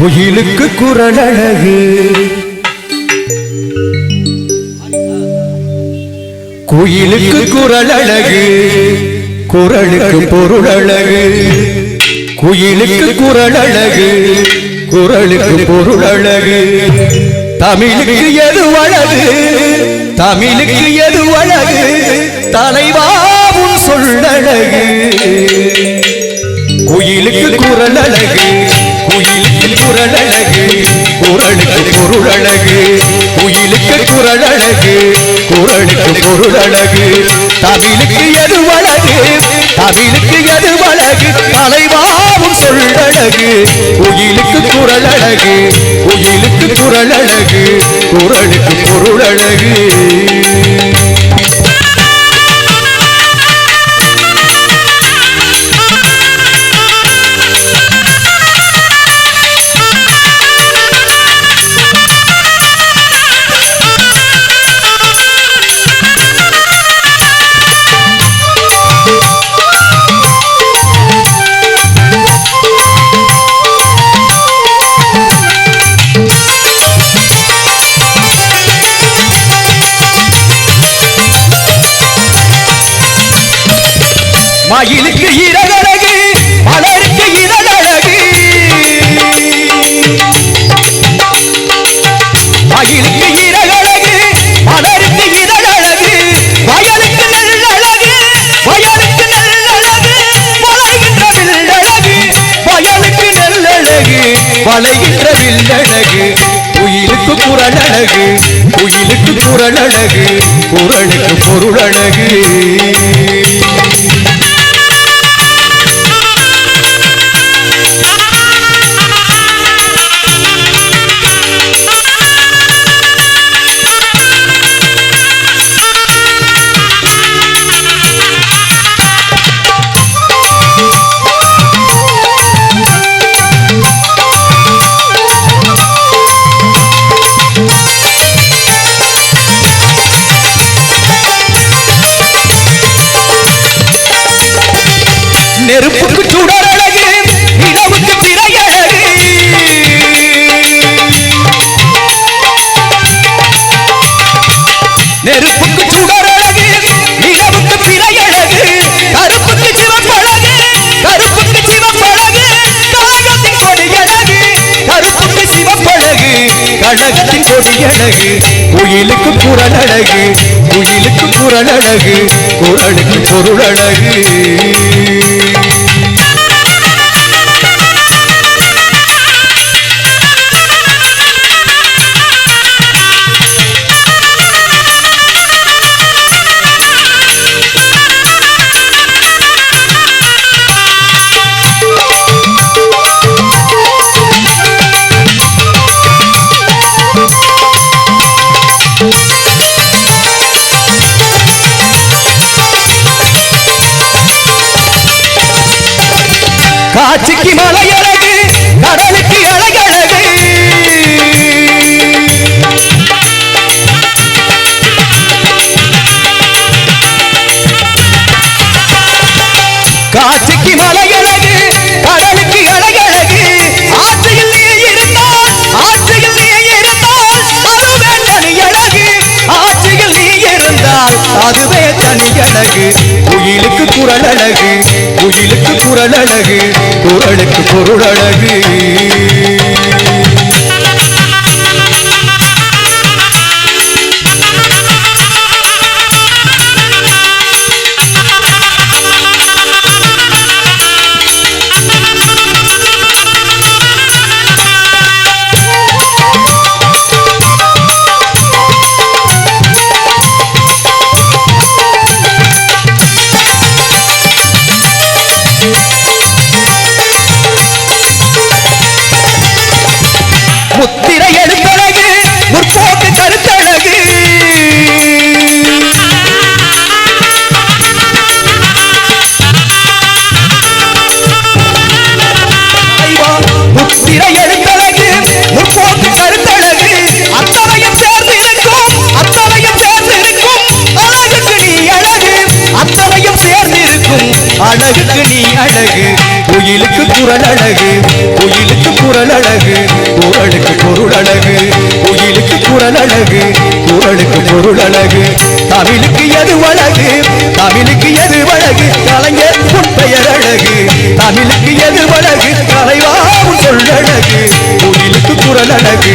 குயிலுக்கு குரல் அழகு. குயிலுக்கு குரல் அழகு. குரலுக்கு பொருள் அழகு. குயிலுக்கு குரல் அழகு. குரலுக்கு பொருள் அழகு. தமிழுக்கு எது அழகு தமிழுக்கு எது அழகு தலைவாவும் சொல்லழகு குயிலுக்கு குரல் அழகு. குரலழகு குரலுக்கு பொருளழகு குயிலுக்கு குரலழகு குரலுக்கு பொருளழகு தமிழுக்கு எது அழகு தமிழுக்கு எது அழகு தலைவாவும் சொல்லழகு குயிலுக்கு குரலழகு குயிலுக்கு குரலழகு குரலுக்கு பொருளழகு மயிலுக்கு இரகழகு மலருக்கு இரகழகு மயிலுக்கு இரகழகு மலருக்கு இரகழகு வயலுக்கு நல்லழகு வயலுக்கு நல்லழகு வளைகின்ற வில்லழகு. வயலுக்கு நல்லழகு வளைகின்ற வில்லழகு. குயிலுக்கு குரலழகு குயிலுக்கு குரலழகு குரலுக்கு பொருளழகு. கழகத்தின் கொடியழகு குயிலுக்கு குரலழகு குயிலுக்கு குரலழகு குரலுக்கு பொருளழகு காட்சிக்கு மலையழகு கடலுக்கு அழகழகு. காட்சி அதுவே தனி அழகு குயிலுக்கு குரல் அழகு. குயிலுக்கு குரல் அழகு. குரலுக்கு பொருள் அழகு. அழகுக்கு நீ அழகு குயிலுக்கு குரல் அழகு குயிலுக்கு குரல் அழகு குரலுக்கு பொருள் அழகு குயிலுக்கு குரல் அழகு குரலுக்கு பொருள் அழகு. தமிழுக்கு எது அழகு தமிழுக்கு எது அழகு கலைஞர் உன் பெயர் அழகு. தமிழுக்கு எது அழகு கலைவாவும் சொல்லழகு குயிலுக்கு குரல் அழகு குயிலுக்கு குரல் அழகு